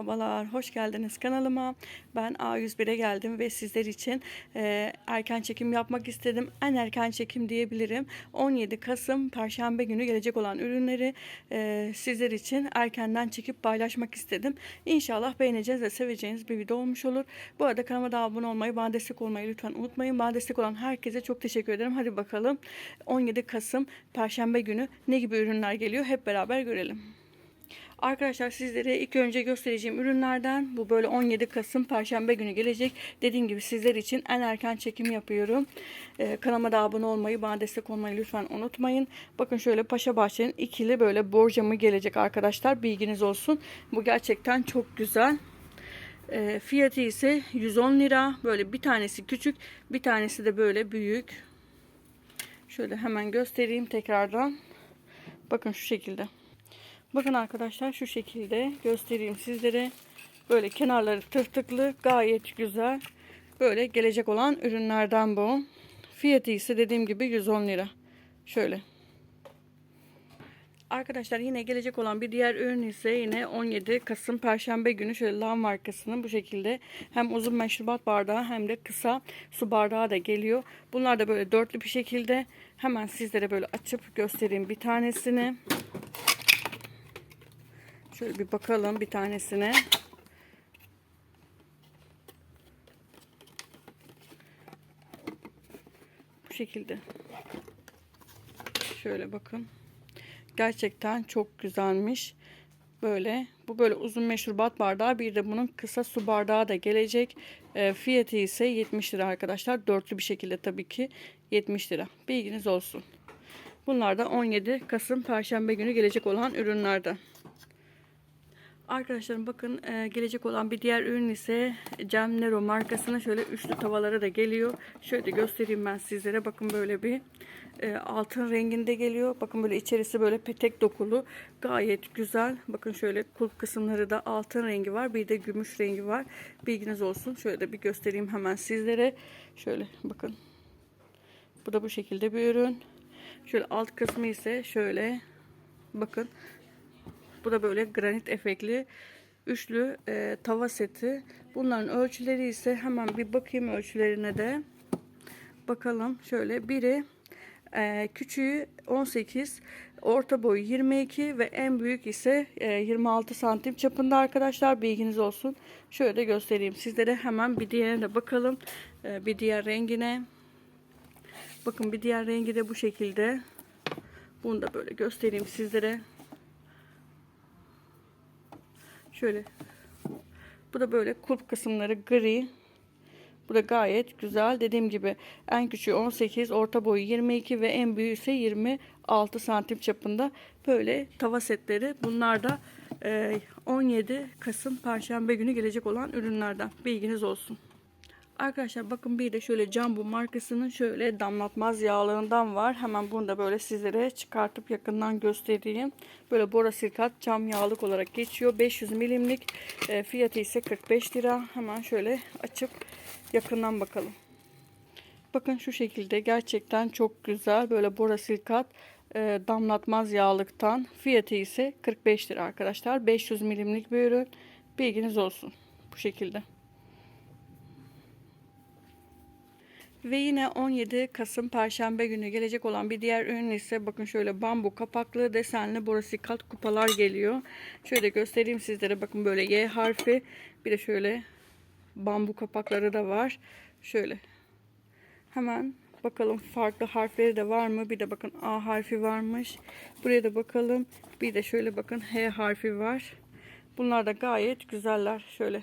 Merhabalar, hoş geldiniz kanalıma. Ben A101'e geldim ve sizler için e, erken çekim yapmak istedim. En erken çekim diyebilirim. 17 Kasım Perşembe günü gelecek olan ürünleri e, sizler için erkenden çekip paylaşmak istedim. İnşallah beğeneceğiz ve seveceğiniz bir video olmuş olur. Bu arada kanalıma da abone olmayı, bana destek olmayı lütfen unutmayın. Bana destek olan herkese çok teşekkür ederim. Hadi bakalım 17 Kasım Perşembe günü ne gibi ürünler geliyor hep beraber görelim. Arkadaşlar sizlere ilk önce göstereceğim ürünlerden bu böyle 17 Kasım Perşembe günü gelecek. Dediğim gibi sizler için en erken çekim yapıyorum. Ee, kanalıma da abone olmayı, bana destek olmayı lütfen unutmayın. Bakın şöyle Paşa Bahçe'nin ikili böyle borcamı gelecek arkadaşlar. Bilginiz olsun. Bu gerçekten çok güzel. Ee, fiyatı ise 110 lira. Böyle bir tanesi küçük, bir tanesi de böyle büyük. Şöyle hemen göstereyim tekrardan. Bakın şu şekilde. Bakın arkadaşlar şu şekilde göstereyim sizlere. Böyle kenarları tırtıklı gayet güzel. Böyle gelecek olan ürünlerden bu. Fiyatı ise dediğim gibi 110 lira. Şöyle. Arkadaşlar yine gelecek olan bir diğer ürün ise yine 17 Kasım Perşembe günü şöyle Lav markasının bu şekilde hem uzun meşrubat bardağı hem de kısa su bardağı da geliyor. Bunlar da böyle dörtlü bir şekilde hemen sizlere böyle açıp göstereyim bir tanesini. Şöyle bir bakalım bir tanesine. Bu şekilde. Şöyle bakın. Gerçekten çok güzelmiş. Böyle. Bu böyle uzun meşrubat bardağı. Bir de bunun kısa su bardağı da gelecek. E, fiyatı ise 70 lira arkadaşlar. Dörtlü bir şekilde tabii ki 70 lira. Bilginiz olsun. Bunlar da 17 Kasım Perşembe günü gelecek olan ürünlerden. Arkadaşlarım bakın e, gelecek olan bir diğer ürün ise Cem Nero markasına şöyle üçlü tavaları da geliyor. Şöyle göstereyim ben sizlere. Bakın böyle bir e, altın renginde geliyor. Bakın böyle içerisi böyle petek dokulu. Gayet güzel. Bakın şöyle kulp kısımları da altın rengi var. Bir de gümüş rengi var. Bilginiz olsun. Şöyle de bir göstereyim hemen sizlere. Şöyle bakın. Bu da bu şekilde bir ürün. Şöyle alt kısmı ise şöyle bakın bu da böyle granit efekli üçlü e, tava seti. Bunların ölçüleri ise hemen bir bakayım ölçülerine de. Bakalım şöyle biri e, küçüğü 18, orta boyu 22 ve en büyük ise e, 26 santim çapında arkadaşlar bilginiz olsun. Şöyle de göstereyim sizlere hemen bir diğerine de bakalım. E, bir diğer rengine. Bakın bir diğer rengi de bu şekilde. Bunu da böyle göstereyim sizlere. Şöyle. Bu da böyle kulp kısımları gri. Bu da gayet güzel. Dediğim gibi en küçüğü 18, orta boyu 22 ve en büyüğü ise 26 santim çapında böyle tava setleri. Bunlar da 17 Kasım Perşembe günü gelecek olan ürünlerden. Bilginiz olsun. Arkadaşlar bakın bir de şöyle Jumbo markasının şöyle damlatmaz yağlarından var. Hemen bunu da böyle sizlere çıkartıp yakından göstereyim. Böyle borosilikat cam yağlık olarak geçiyor. 500 milimlik e, fiyatı ise 45 lira. Hemen şöyle açıp yakından bakalım. Bakın şu şekilde gerçekten çok güzel böyle borosilikat e, damlatmaz yağlıktan. Fiyatı ise 45 lira arkadaşlar. 500 milimlik bir ürün. Bilginiz olsun. Bu şekilde. Ve yine 17 Kasım Perşembe günü gelecek olan bir diğer ürün ise bakın şöyle bambu kapaklı desenli borosilikat kupalar geliyor. Şöyle göstereyim sizlere bakın böyle Y harfi bir de şöyle bambu kapakları da var. Şöyle hemen bakalım farklı harfleri de var mı? Bir de bakın A harfi varmış. Buraya da bakalım. Bir de şöyle bakın H harfi var. Bunlar da gayet güzeller. Şöyle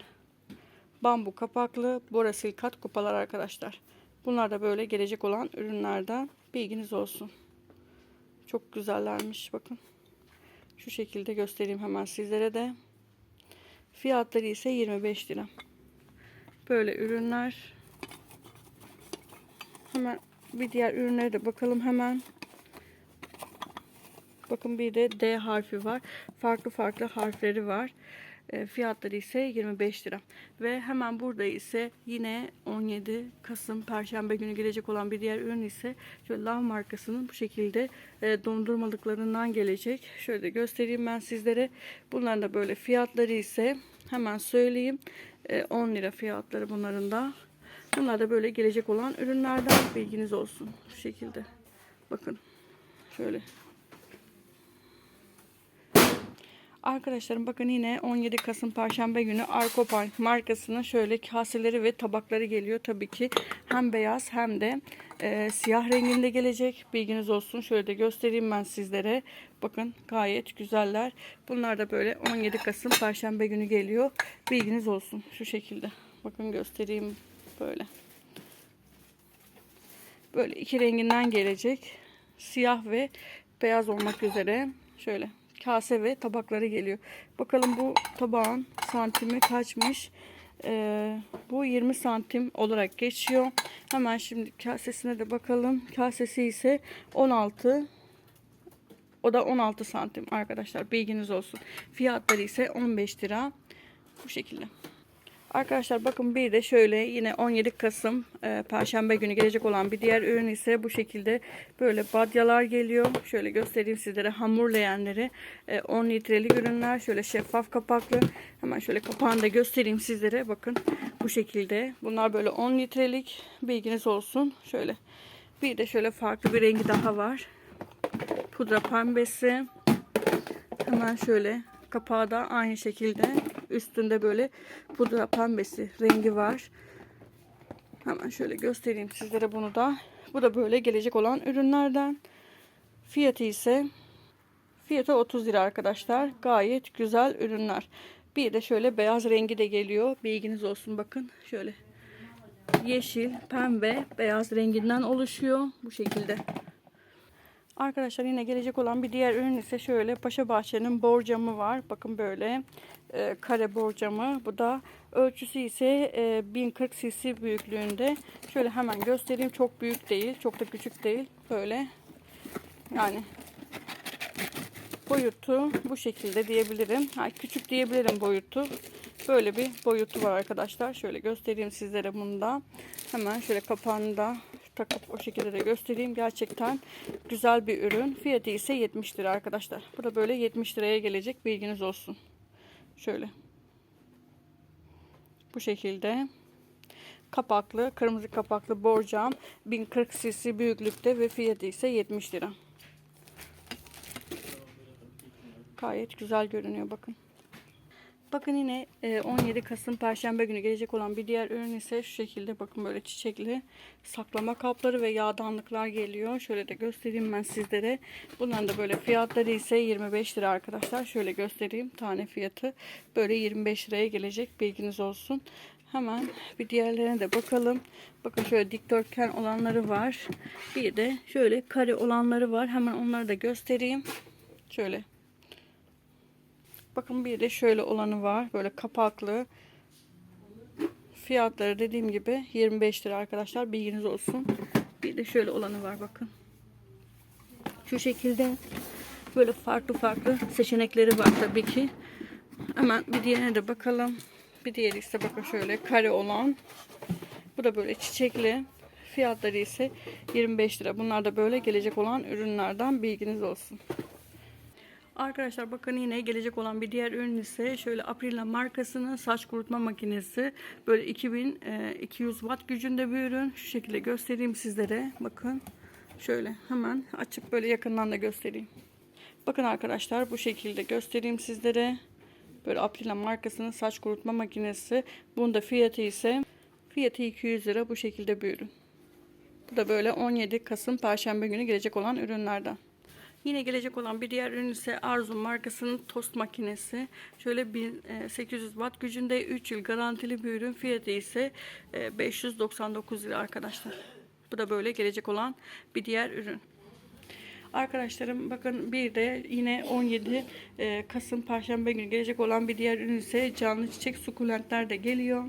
bambu kapaklı borosilikat kupalar arkadaşlar. Bunlar da böyle gelecek olan ürünlerden bilginiz olsun. Çok güzellermiş bakın. Şu şekilde göstereyim hemen sizlere de. Fiyatları ise 25 lira. Böyle ürünler. Hemen bir diğer ürünlere de bakalım hemen. Bakın bir de D harfi var. Farklı farklı harfleri var. E, fiyatları ise 25 lira. Ve hemen burada ise yine 17 Kasım Perşembe günü gelecek olan bir diğer ürün ise şöyle Lav markasının bu şekilde e, dondurmalıklarından gelecek. Şöyle göstereyim ben sizlere. Bunların da böyle fiyatları ise Hemen söyleyeyim. Ee, 10 lira fiyatları bunların da. Bunlar da böyle gelecek olan ürünlerden bilginiz olsun. Şu şekilde. Bakın. Şöyle. Arkadaşlarım bakın yine 17 Kasım Perşembe günü Arkopay markasının şöyle kaseleri ve tabakları geliyor. Tabii ki hem beyaz hem de e, siyah renginde gelecek. Bilginiz olsun. Şöyle de göstereyim ben sizlere. Bakın gayet güzeller. Bunlar da böyle 17 Kasım Perşembe günü geliyor. Bilginiz olsun. Şu şekilde. Bakın göstereyim böyle. Böyle iki renginden gelecek. Siyah ve beyaz olmak üzere. Şöyle kase ve tabakları geliyor. Bakalım bu tabağın santimi kaçmış. Ee, bu 20 santim olarak geçiyor. Hemen şimdi kasesine de bakalım. Kasesi ise 16 o da 16 santim arkadaşlar. Bilginiz olsun. Fiyatları ise 15 lira. Bu şekilde. Arkadaşlar bakın bir de şöyle yine 17 Kasım e, Perşembe günü gelecek olan bir diğer ürün ise bu şekilde böyle badyalar geliyor. Şöyle göstereyim sizlere hamur leğenleri e, 10 litrelik ürünler şöyle şeffaf kapaklı. Hemen şöyle kapağını da göstereyim sizlere bakın bu şekilde. Bunlar böyle 10 litrelik bilginiz olsun. Şöyle bir de şöyle farklı bir rengi daha var. Pudra pembesi. Hemen şöyle kapağı da aynı şekilde üstünde böyle pudra pembesi rengi var. Hemen şöyle göstereyim sizlere bunu da. Bu da böyle gelecek olan ürünlerden. Fiyatı ise fiyatı 30 lira arkadaşlar. Gayet güzel ürünler. Bir de şöyle beyaz rengi de geliyor. Bilginiz olsun bakın. Şöyle yeşil, pembe, beyaz renginden oluşuyor. Bu şekilde. Arkadaşlar yine gelecek olan bir diğer ürün ise şöyle Paşa Bahçe'nin borcamı var. Bakın böyle e, kare borcamı. Bu da ölçüsü ise e, 1040 cc büyüklüğünde. Şöyle hemen göstereyim. Çok büyük değil. Çok da küçük değil. Böyle yani boyutu bu şekilde diyebilirim. Ha, küçük diyebilirim boyutu. Böyle bir boyutu var arkadaşlar. Şöyle göstereyim sizlere bunu da. Hemen şöyle kapağını da takıp o şekilde de göstereyim. Gerçekten güzel bir ürün. Fiyatı ise 70 lira arkadaşlar. Bu da böyle 70 liraya gelecek. Bilginiz olsun. Şöyle. Bu şekilde. Kapaklı, kırmızı kapaklı borcam 1040 cc büyüklükte ve fiyatı ise 70 lira. Gayet güzel görünüyor bakın. Bakın yine e, 17 Kasım Perşembe günü gelecek olan bir diğer ürün ise şu şekilde bakın böyle çiçekli saklama kapları ve yağdanlıklar geliyor. Şöyle de göstereyim ben sizlere. Bunların da böyle fiyatları ise 25 lira arkadaşlar. Şöyle göstereyim tane fiyatı. Böyle 25 liraya gelecek bilginiz olsun. Hemen bir diğerlerine de bakalım. Bakın şöyle dikdörtgen olanları var. Bir de şöyle kare olanları var. Hemen onları da göstereyim. Şöyle Bakın bir de şöyle olanı var. Böyle kapaklı. Fiyatları dediğim gibi 25 lira arkadaşlar. Bilginiz olsun. Bir de şöyle olanı var bakın. Şu şekilde böyle farklı farklı seçenekleri var tabii ki. Hemen bir diğerine de bakalım. Bir diğeri ise bakın şöyle kare olan. Bu da böyle çiçekli. Fiyatları ise 25 lira. Bunlar da böyle gelecek olan ürünlerden bilginiz olsun. Arkadaşlar bakın yine gelecek olan bir diğer ürün ise şöyle Aprila markasının saç kurutma makinesi. Böyle 2200 watt gücünde bir ürün. Şu şekilde göstereyim sizlere. Bakın şöyle hemen açıp böyle yakından da göstereyim. Bakın arkadaşlar bu şekilde göstereyim sizlere. Böyle Aprila markasının saç kurutma makinesi. Bunun da fiyatı ise fiyatı 200 lira bu şekilde bir ürün. Bu da böyle 17 Kasım Perşembe günü gelecek olan ürünlerden. Yine gelecek olan bir diğer ürün ise Arzu markasının tost makinesi. Şöyle 1800 watt gücünde 3 yıl garantili bir ürün. Fiyatı ise 599 lira arkadaşlar. Bu da böyle gelecek olan bir diğer ürün. Arkadaşlarım bakın bir de yine 17 e, Kasım Perşembe günü gelecek olan bir diğer ürün ise canlı çiçek sukulentler de geliyor.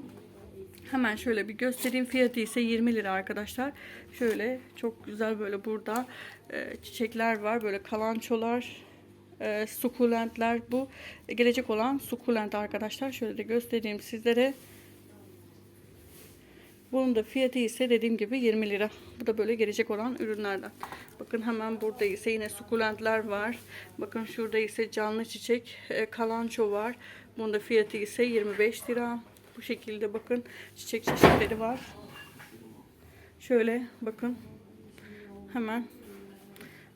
Hemen şöyle bir göstereyim. Fiyatı ise 20 lira arkadaşlar. Şöyle çok güzel böyle burada e, çiçekler var. Böyle kalançolar, e, sukulentler. Bu gelecek olan sukulent arkadaşlar. Şöyle de göstereyim sizlere. Bunun da fiyatı ise dediğim gibi 20 lira. Bu da böyle gelecek olan ürünlerden. Bakın hemen burada ise yine sukulentler var. Bakın şurada ise canlı çiçek e, kalanço var. Bunun da fiyatı ise 25 lira. Bu şekilde bakın çiçek çeşitleri var. Şöyle bakın. Hemen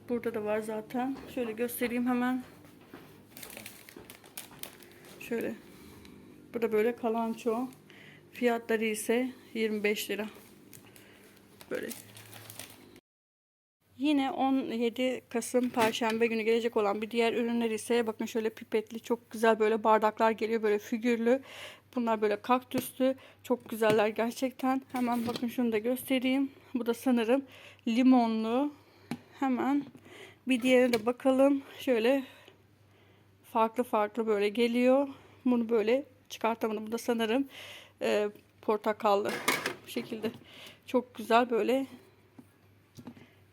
burada da var zaten. Şöyle göstereyim hemen. Şöyle. Bu da böyle kalanço. Fiyatları ise 25 lira. Böyle. Yine 17 Kasım Perşembe günü gelecek olan bir diğer ürünler ise bakın şöyle pipetli çok güzel böyle bardaklar geliyor böyle figürlü. Bunlar böyle kaktüslü. Çok güzeller gerçekten. Hemen bakın şunu da göstereyim. Bu da sanırım limonlu. Hemen bir diğerine de bakalım. Şöyle farklı farklı böyle geliyor. Bunu böyle çıkartamadım. Bu da sanırım e, portakallı bu şekilde. Çok güzel böyle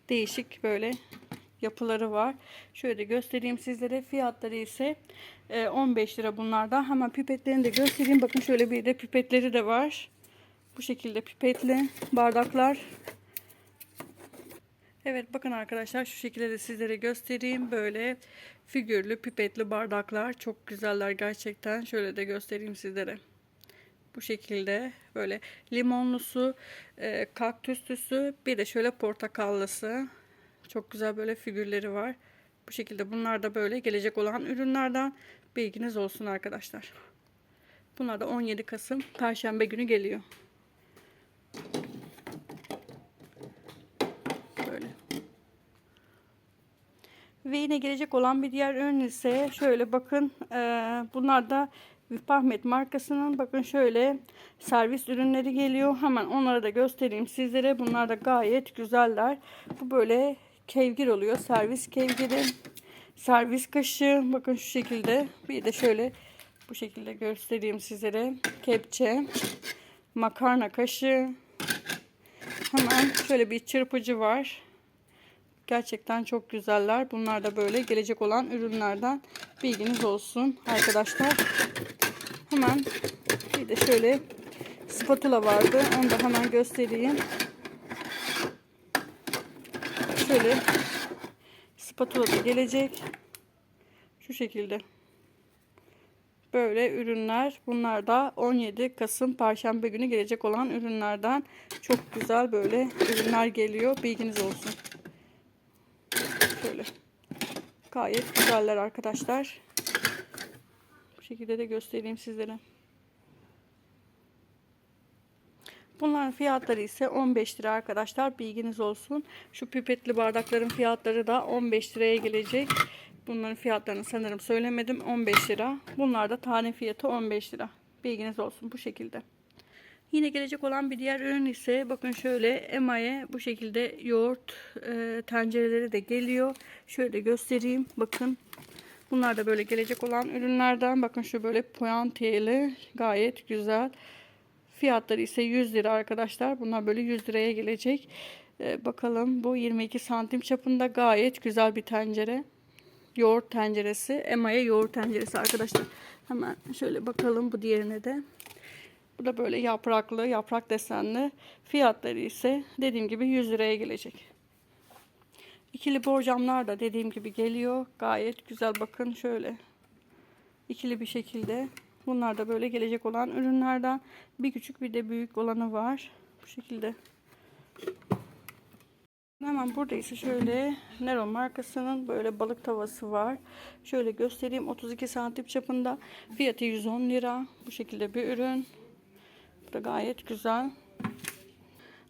değişik böyle yapıları var. Şöyle göstereyim sizlere. Fiyatları ise e, 15 lira bunlarda. Hemen pipetlerini de göstereyim. Bakın şöyle bir de pipetleri de var. Bu şekilde pipetli bardaklar. Evet bakın arkadaşlar şu şekilde de sizlere göstereyim. Böyle figürlü pipetli bardaklar. Çok güzeller gerçekten. Şöyle de göstereyim sizlere. Bu şekilde böyle limonlusu, e, kaktüslüsü bir de şöyle portakallısı. Çok güzel böyle figürleri var. Bu şekilde bunlar da böyle gelecek olan ürünlerden bilginiz olsun arkadaşlar. Bunlar da 17 Kasım Perşembe günü geliyor. Böyle. Ve yine gelecek olan bir diğer ürün ise şöyle bakın e, bunlar da Vipahmet markasının bakın şöyle servis ürünleri geliyor. Hemen onları da göstereyim sizlere. Bunlar da gayet güzeller. Bu böyle kevgir oluyor. Servis kevgiri. Servis kaşığı. Bakın şu şekilde. Bir de şöyle bu şekilde göstereyim sizlere. Kepçe. Makarna kaşığı. Hemen şöyle bir çırpıcı var. Gerçekten çok güzeller. Bunlar da böyle gelecek olan ürünlerden bilginiz olsun arkadaşlar. Hemen bir de şöyle spatula vardı. Onu da hemen göstereyim. Şöyle spatula da gelecek. Şu şekilde. Böyle ürünler. Bunlar da 17 Kasım Perşembe günü gelecek olan ürünlerden çok güzel böyle ürünler geliyor. Bilginiz olsun. Şöyle. Gayet güzeller arkadaşlar. Bu şekilde de göstereyim sizlere. Bunların fiyatları ise 15 lira arkadaşlar. Bilginiz olsun. Şu pipetli bardakların fiyatları da 15 liraya gelecek. Bunların fiyatlarını sanırım söylemedim. 15 lira. Bunlar da tane fiyatı 15 lira. Bilginiz olsun bu şekilde. Yine gelecek olan bir diğer ürün ise bakın şöyle emaye bu şekilde yoğurt e, tencereleri de geliyor. Şöyle göstereyim. Bakın bunlar da böyle gelecek olan ürünlerden. Bakın şu böyle puantiyeli gayet güzel. Fiyatları ise 100 lira arkadaşlar. Bunlar böyle 100 liraya gelecek. E, bakalım bu 22 santim çapında gayet güzel bir tencere. Yoğurt tenceresi. Emaye yoğurt tenceresi arkadaşlar. Hemen şöyle bakalım bu diğerine de. Bu da böyle yapraklı, yaprak desenli. Fiyatları ise dediğim gibi 100 liraya gelecek. İkili borcamlar da dediğim gibi geliyor. Gayet güzel bakın şöyle. İkili bir şekilde. Bunlar da böyle gelecek olan ürünlerden. Bir küçük bir de büyük olanı var. Bu şekilde. Hemen burada ise şöyle Nero markasının böyle balık tavası var. Şöyle göstereyim 32 santim çapında. Fiyatı 110 lira. Bu şekilde bir ürün. Bu da gayet güzel.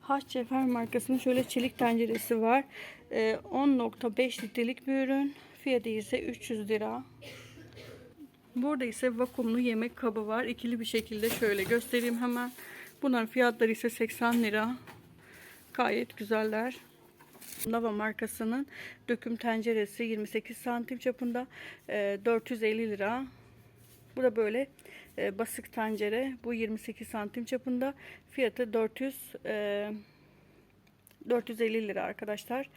Haçcefer markasının şöyle çelik tenceresi var. Ee, 10.5 litrelik bir ürün. Fiyatı ise 300 lira. Burada ise vakumlu yemek kabı var. İkili bir şekilde şöyle göstereyim hemen. Bunların fiyatları ise 80 lira. Gayet güzeller. Lava markasının döküm tenceresi 28 santim çapında e, 450 lira. Bu da böyle e, basık tencere. Bu 28 santim çapında. Fiyatı 400 e, 450 lira arkadaşlar.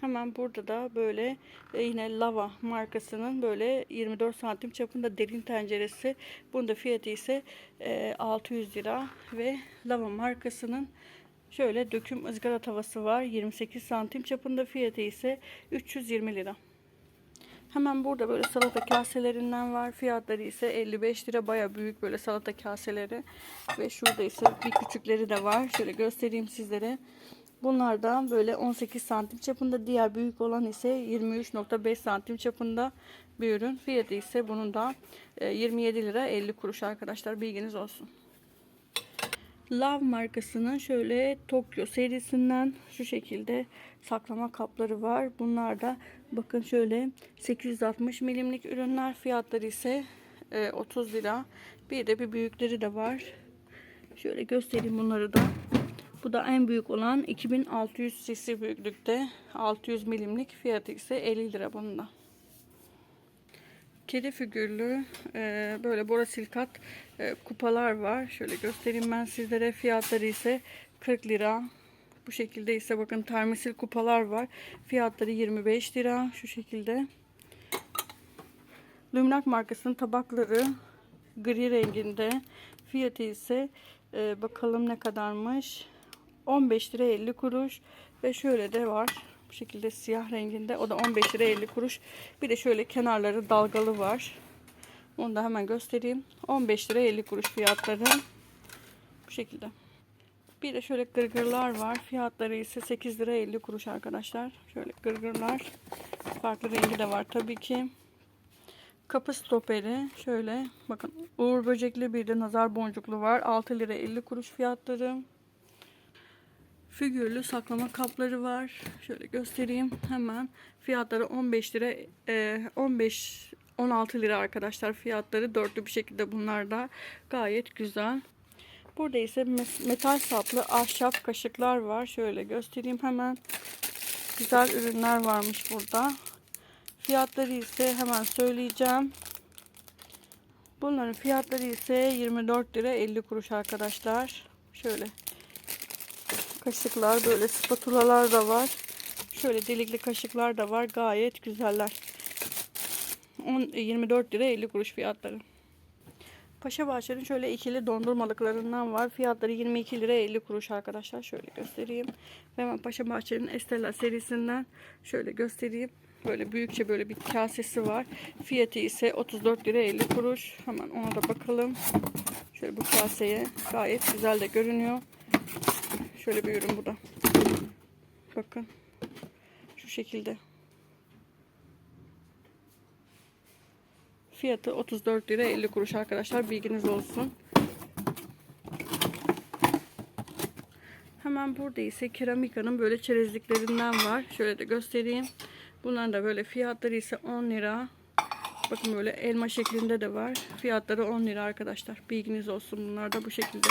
Hemen burada da böyle e, yine lava markasının böyle 24 santim çapında derin tenceresi. Bunun da fiyatı ise e, 600 lira ve lava markasının şöyle döküm ızgara tavası var. 28 santim çapında fiyatı ise 320 lira. Hemen burada böyle salata kaselerinden var. Fiyatları ise 55 lira. Baya büyük böyle salata kaseleri. Ve şurada ise bir küçükleri de var. Şöyle göstereyim sizlere. Bunlar da böyle 18 santim çapında. Diğer büyük olan ise 23.5 santim çapında bir ürün. Fiyatı ise bunun da e, 27 lira 50 kuruş arkadaşlar. Bilginiz olsun. Love markasının şöyle Tokyo serisinden şu şekilde saklama kapları var. Bunlar da bakın şöyle 860 milimlik ürünler. Fiyatları ise e, 30 lira. Bir de bir büyükleri de var. Şöyle göstereyim bunları da. Bu da en büyük olan 2600 cc büyüklükte 600 milimlik fiyatı ise 50 lira bunun da. Kedi figürlü e, böyle borosilikat e, kupalar var. Şöyle göstereyim ben sizlere. Fiyatları ise 40 lira. Bu şekilde ise bakın termosil kupalar var. Fiyatları 25 lira. Şu şekilde. Lumnak markasının tabakları gri renginde. Fiyatı ise e, bakalım ne kadarmış. 15 lira 50 kuruş. Ve şöyle de var. Bu şekilde siyah renginde. O da 15 lira 50 kuruş. Bir de şöyle kenarları dalgalı var. Onu da hemen göstereyim. 15 lira 50 kuruş fiyatları. Bu şekilde. Bir de şöyle gırgırlar var. Fiyatları ise 8 lira 50 kuruş arkadaşlar. Şöyle gırgırlar. Farklı rengi de var tabii ki. Kapı stoperi. Şöyle bakın uğur böcekli bir de nazar boncuklu var. 6 lira 50 kuruş fiyatları. Figürlü saklama kapları var. Şöyle göstereyim hemen. Fiyatları 15 lira e, 15 16 lira arkadaşlar fiyatları dörtlü bir şekilde bunlar da gayet güzel. Burada ise metal saplı ahşap kaşıklar var. Şöyle göstereyim hemen. Güzel ürünler varmış burada. Fiyatları ise hemen söyleyeceğim. Bunların fiyatları ise 24 lira 50 kuruş arkadaşlar. Şöyle kaşıklar böyle spatulalar da var. Şöyle delikli kaşıklar da var. Gayet güzeller. 10, 24 lira 50 kuruş fiyatları. Paşa Bahçe'nin şöyle ikili dondurmalıklarından var. Fiyatları 22 lira 50 kuruş arkadaşlar. Şöyle göstereyim. Hemen Paşa Bahçe'nin Estella serisinden şöyle göstereyim. Böyle büyükçe böyle bir kasesi var. Fiyatı ise 34 lira 50 kuruş. Hemen ona da bakalım. Şöyle bu kaseye gayet güzel de görünüyor. Şöyle bir ürün bu da. Bakın. Şu şekilde. Fiyatı 34 lira 50 kuruş arkadaşlar. Bilginiz olsun. Hemen burada ise keramika'nın böyle çerezliklerinden var. Şöyle de göstereyim. Bunların da böyle fiyatları ise 10 lira. Bakın böyle elma şeklinde de var. Fiyatları 10 lira arkadaşlar. Bilginiz olsun. Bunlar da bu şekilde.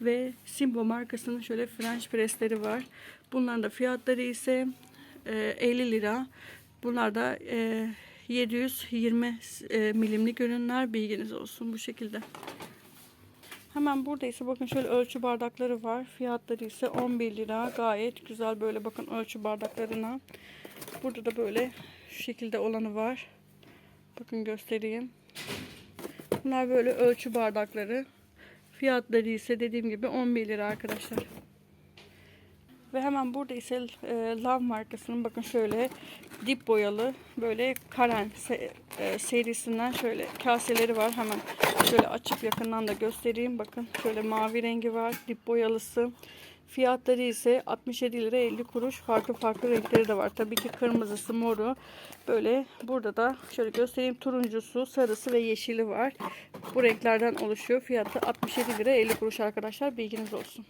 Ve Simbo markasının şöyle French pressleri var. Bunların da fiyatları ise e, 50 lira. Bunlar da e, 720 e, milimlik ürünler. Bilginiz olsun bu şekilde. Hemen burada ise bakın şöyle ölçü bardakları var. Fiyatları ise 11 lira. Gayet güzel böyle bakın ölçü bardaklarına. Burada da böyle şu şekilde olanı var. Bakın göstereyim. Bunlar böyle ölçü bardakları. Fiyatları ise dediğim gibi 11 lira arkadaşlar. Ve hemen burada ise e, Love markasının bakın şöyle dip boyalı böyle Karen e, serisinden şöyle kaseleri var. Hemen şöyle açıp yakından da göstereyim. Bakın şöyle mavi rengi var. Dip boyalısı. Fiyatları ise 67 lira 50 kuruş. Farklı farklı renkleri de var. Tabii ki kırmızısı, moru. Böyle burada da şöyle göstereyim. Turuncusu, sarısı ve yeşili var. Bu renklerden oluşuyor. Fiyatı 67 lira 50 kuruş arkadaşlar. Bilginiz olsun.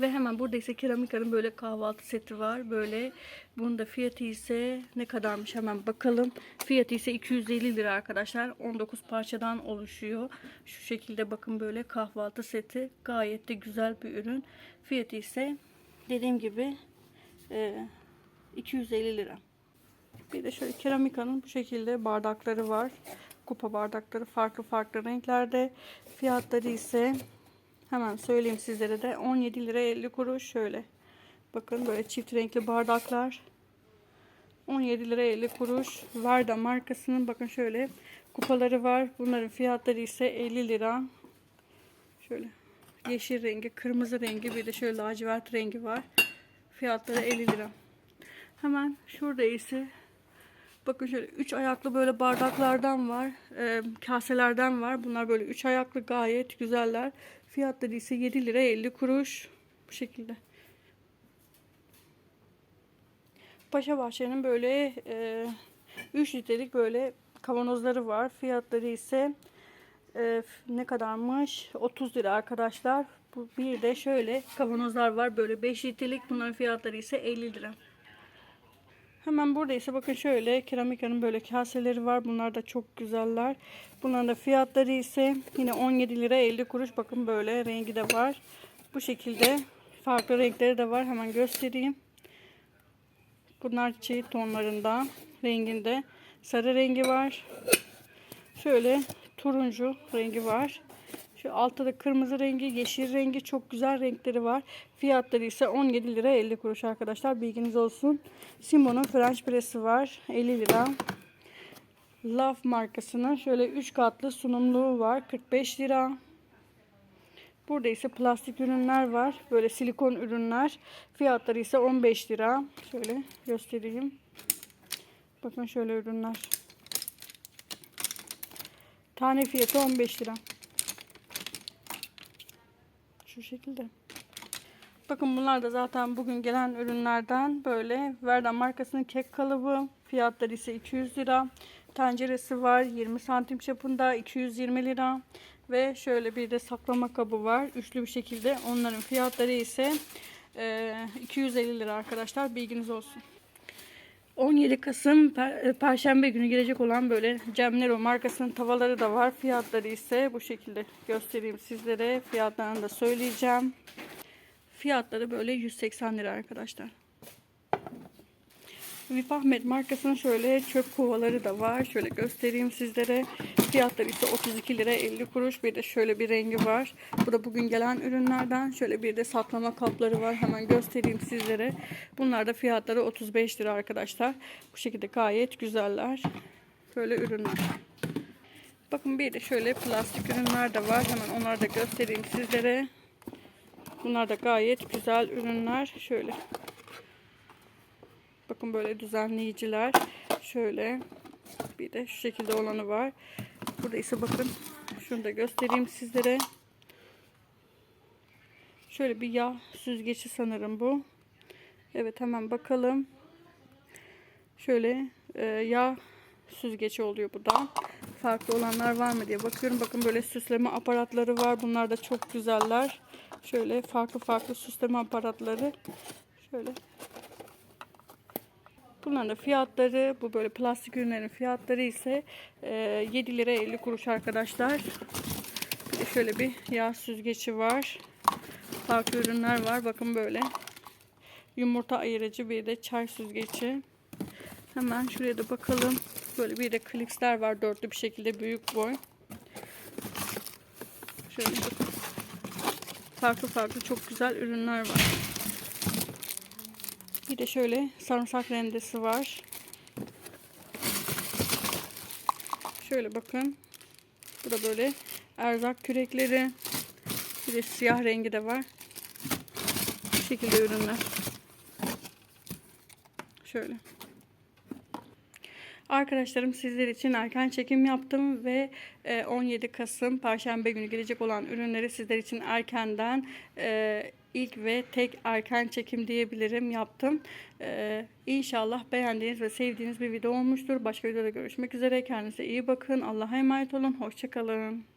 Ve hemen burada ise keramika'nın böyle kahvaltı seti var. Böyle bunun da fiyatı ise ne kadarmış hemen bakalım. Fiyatı ise 250 lira arkadaşlar. 19 parçadan oluşuyor. Şu şekilde bakın böyle kahvaltı seti. Gayet de güzel bir ürün. Fiyatı ise dediğim gibi e, 250 lira. Bir de şöyle keramika'nın bu şekilde bardakları var. Kupa bardakları farklı farklı renklerde. Fiyatları ise Hemen söyleyeyim sizlere de 17 lira 50 kuruş şöyle. Bakın böyle çift renkli bardaklar. 17 lira 50 kuruş. Varda markasının bakın şöyle kupaları var. Bunların fiyatları ise 50 lira. Şöyle yeşil rengi, kırmızı rengi bir de şöyle lacivert rengi var. Fiyatları 50 lira. Hemen şurada ise Bakın şöyle üç ayaklı böyle bardaklardan var. e, kaselerden var. Bunlar böyle üç ayaklı gayet güzeller. Fiyatları ise 7 lira 50 kuruş. Bu şekilde. Paşa Bahçe'nin böyle e, 3 litrelik böyle kavanozları var. Fiyatları ise e, ne kadarmış? 30 lira arkadaşlar. Bu bir de şöyle kavanozlar var. Böyle 5 litrelik. Bunların fiyatları ise 50 lira. Hemen burada ise bakın şöyle keramika'nın böyle kaseleri var. Bunlar da çok güzeller. Bunların da fiyatları ise yine 17 lira 50 kuruş. Bakın böyle rengi de var. Bu şekilde farklı renkleri de var. Hemen göstereyim. Bunlar çiğ tonlarında, renginde. Sarı rengi var. Şöyle turuncu rengi var. Şu altta da kırmızı rengi, yeşil rengi çok güzel renkleri var. Fiyatları ise 17 lira 50 kuruş arkadaşlar. Bilginiz olsun. Simo'nun French Press'i var. 50 lira. Love markasının şöyle 3 katlı sunumluğu var. 45 lira. Burada ise plastik ürünler var. Böyle silikon ürünler. Fiyatları ise 15 lira. Şöyle göstereyim. Bakın şöyle ürünler. Tane fiyatı 15 lira. Şu şekilde. Bakın bunlar da zaten bugün gelen ürünlerden böyle Verdan markasının kek kalıbı. Fiyatları ise 200 lira. Tenceresi var 20 santim çapında 220 lira. Ve şöyle bir de saklama kabı var. Üçlü bir şekilde. Onların fiyatları ise e, 250 lira arkadaşlar. Bilginiz olsun. 17 Kasım e, Perşembe günü gelecek olan böyle Cemnero markasının tavaları da var. Fiyatları ise bu şekilde göstereyim sizlere. Fiyatlarını da söyleyeceğim. Fiyatları böyle 180 lira arkadaşlar. Vip Ahmet markasının şöyle çöp kovaları da var. Şöyle göstereyim sizlere. Fiyatları ise 32 lira 50 kuruş. Bir de şöyle bir rengi var. Bu da bugün gelen ürünlerden. Şöyle bir de saklama kapları var. Hemen göstereyim sizlere. Bunlar da fiyatları 35 lira arkadaşlar. Bu şekilde gayet güzeller. Böyle ürünler. Bakın bir de şöyle plastik ürünler de var. Hemen onları da göstereyim sizlere. Bunlar da gayet güzel ürünler. Şöyle. Bakın böyle düzenleyiciler. Şöyle bir de şu şekilde olanı var. Burada ise bakın şunu da göstereyim sizlere. Şöyle bir yağ süzgeci sanırım bu. Evet hemen bakalım. Şöyle e, yağ süzgeci oluyor bu da. Farklı olanlar var mı diye bakıyorum. Bakın böyle süsleme aparatları var. Bunlar da çok güzeller. Şöyle farklı farklı süsleme aparatları. Şöyle Bunların da fiyatları bu böyle plastik ürünlerin fiyatları ise e, 7 lira 50 kuruş arkadaşlar. Şöyle bir yağ süzgeci var. Farklı ürünler var. Bakın böyle. Yumurta ayırıcı bir de çay süzgeci. Hemen şuraya da bakalım. Böyle bir de klipsler var. Dörtlü bir şekilde büyük boy. Şöyle. Farklı farklı çok güzel ürünler var. Bir de şöyle sarımsak rendesi var. Şöyle bakın. Bu da böyle erzak kürekleri. Bir de siyah rengi de var. Bu şekilde ürünler. Şöyle. Arkadaşlarım sizler için erken çekim yaptım ve e, 17 Kasım Perşembe günü gelecek olan ürünleri sizler için erkenden e, ilk ve tek erken çekim diyebilirim yaptım. E, İnşallah beğendiğiniz ve sevdiğiniz bir video olmuştur. Başka videoda görüşmek üzere. Kendinize iyi bakın. Allah'a emanet olun. Hoşçakalın.